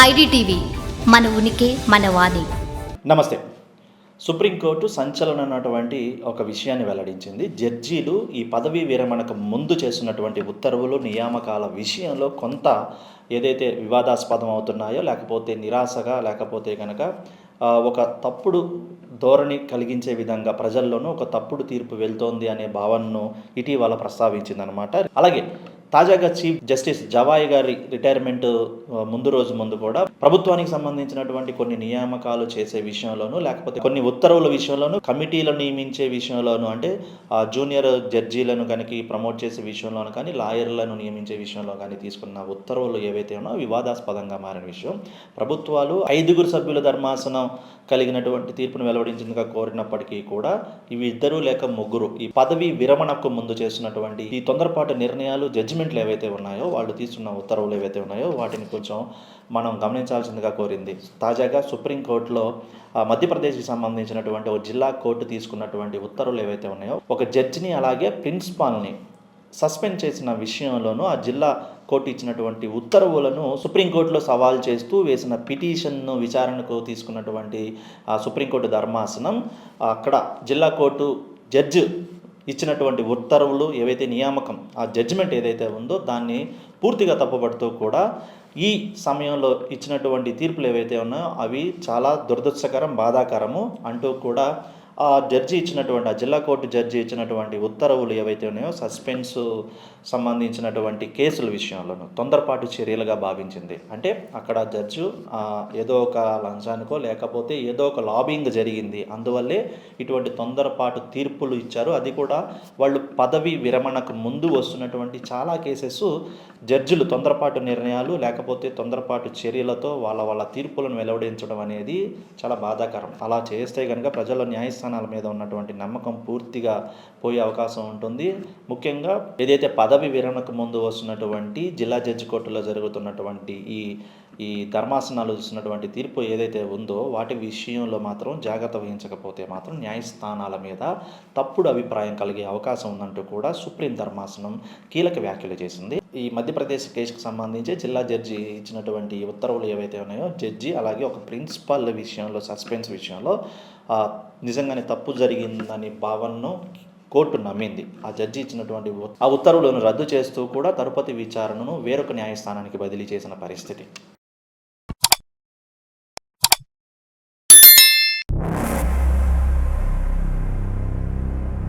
IDTV మన ఉనికి మన వాణి. నమస్తే. సుప్రీంకోర్టు సంచలనమైనటువంటి ఒక విషయాన్ని వెల్లడించింది. జడ్జీలు ఈ పదవీ విరమణకు ముందు చేస్తున్నటువంటి ఉత్తర్వులు నియామకాల విషయంలో కొంత ఏదైతే వివాదాస్పదం అవుతున్నాయో లేకపోతే నిరాశగా లేకపోతే కనుక ఒక తప్పుడు ధోరణి కలిగించే విధంగా ప్రజల్లోనూ ఒక తప్పుడు తీర్పు వెళ్తోంది అనే భావనను ఇటీవల ప్రస్తావించిందనమాట అలాగే తాజాగా చీఫ్ జస్టిస్ జవాయి గారి రిటైర్మెంట్ ముందు రోజు ముందు కూడా ప్రభుత్వానికి సంబంధించినటువంటి కొన్ని నియామకాలు చేసే విషయంలోనూ లేకపోతే కొన్ని ఉత్తర్వుల విషయంలోనూ కమిటీలు నియమించే విషయంలోనూ అంటే జూనియర్ జడ్జీలను కనుక ప్రమోట్ చేసే విషయంలోనూ కానీ లాయర్లను నియమించే విషయంలో కానీ తీసుకున్న ఉత్తర్వులు ఏవైతే ఉన్నాయో వివాదాస్పదంగా మారిన విషయం. ప్రభుత్వాలు ఐదుగురు సభ్యుల ధర్మాసనం కలిగినటువంటి తీర్పును వెలువడించిందిగా కోరినప్పటికీ కూడా ఇవి ఇద్దరు లేక ముగ్గురు ఈ పదవి విరమణకు ముందు చేసినటువంటి ఈ తొందరపాటు నిర్ణయాలు జడ్జిమెంట్లు ఏవైతే ఉన్నాయో వాళ్ళు తీసుకున్న ఉత్తర్వులు ఏవైతే ఉన్నాయో వాటిని కొంచెం మనం గమనించాల్సిందిగా కోరింది. తాజాగా సుప్రీంకోర్టులో మధ్యప్రదేశ్కి సంబంధించినటువంటి ఒక జిల్లా కోర్టు తీసుకున్నటువంటి ఉత్తర్వులు ఏవైతే ఉన్నాయో ఒక జడ్జిని అలాగే ప్రిన్సిపాల్ని సస్పెండ్ చేసిన విషయంలోనూ ఆ జిల్లా కోర్టు ఇచ్చినటువంటి ఉత్తర్వులను సుప్రీంకోర్టులో సవాల్ చేస్తూ వేసిన పిటిషన్ను విచారణకు తీసుకున్నటువంటి ఆ సుప్రీంకోర్టు ధర్మాసనం అక్కడ జిల్లా కోర్టు జడ్జి ఇచ్చినటువంటి ఉత్తర్వులు ఏవైతే నియామకం ఆ జడ్జిమెంట్ ఏదైతే ఉందో దాన్ని పూర్తిగా తప్పుపడుతూ కూడా ఈ సమయంలో ఇచ్చినటువంటి తీర్పులు ఏవైతే ఉన్నాయో అవి చాలా దురదృష్టకరం బాధాకరము అంటూ కూడా ఆ జడ్జి ఇచ్చినటువంటి ఆ జిల్లా కోర్టు జడ్జి ఇచ్చినటువంటి ఉత్తర్వులు ఏవైతే ఉన్నాయో సస్పెన్స్ సంబంధించినటువంటి కేసుల విషయంలోనూ తొందరపాటు చర్యలుగా భావించింది. అంటే అక్కడ జడ్జు ఏదో ఒక లంచానికో లేకపోతే ఏదో ఒక లాబింగ్ జరిగింది. అందువల్లే ఇటువంటి తొందరపాటు తీర్పులు ఇచ్చారు. అది కూడా వాళ్ళు పదవి విరమణకు ముందు వస్తున్నటువంటి చాలా కేసెస్ జడ్జిలు తొందరపాటు నిర్ణయాలు లేకపోతే తొందరపాటు చర్యలతో వాళ్ళ వాళ్ళ తీర్పులను వెలువడించడం అనేది చాలా బాధాకరం. అలా చేస్తే కనుక ప్రజల న్యాయస్థానాల మీద ఉన్నటువంటి నమ్మకం పూర్తిగా పోయే అవకాశం ఉంటుంది. ముఖ్యంగా ఏదైతే పదవి విరమణకు ముందు వస్తున్నటువంటి జిల్లా జడ్జి కోర్టులో జరుగుతున్నటువంటి ఈ ఈ ధర్మాసనాలు ఇస్తున్నటువంటి తీర్పు ఏదైతే ఉందో వాటి విషయంలో మాత్రం జాగ్రత్త వహించకపోతే మాత్రం న్యాయస్థానాల మీద తప్పుడు అభిప్రాయం కలిగే అవకాశం ఉందంటూ కూడా సుప్రీం ధర్మాసనం కీలక వ్యాఖ్యలు చేసింది. ఈ మధ్యప్రదేశ్ కేసుకు సంబంధించి జిల్లా జడ్జి ఇచ్చినటువంటి ఉత్తర్వులు ఏవైతే ఉన్నాయో జడ్జి అలాగే ఒక ప్రిన్సిపల్ విషయంలో సస్పెన్స్ విషయంలో నిజంగానే తప్పు జరిగిందని భావనను కోర్టు నమ్మింది. ఆ జడ్జి ఇచ్చినటువంటి ఆ ఉత్తర్వులను రద్దు చేస్తూ కూడా తరుపతి విచారణను వేరొక న్యాయస్థానానికి బదిలీ చేసిన పరిస్థితి.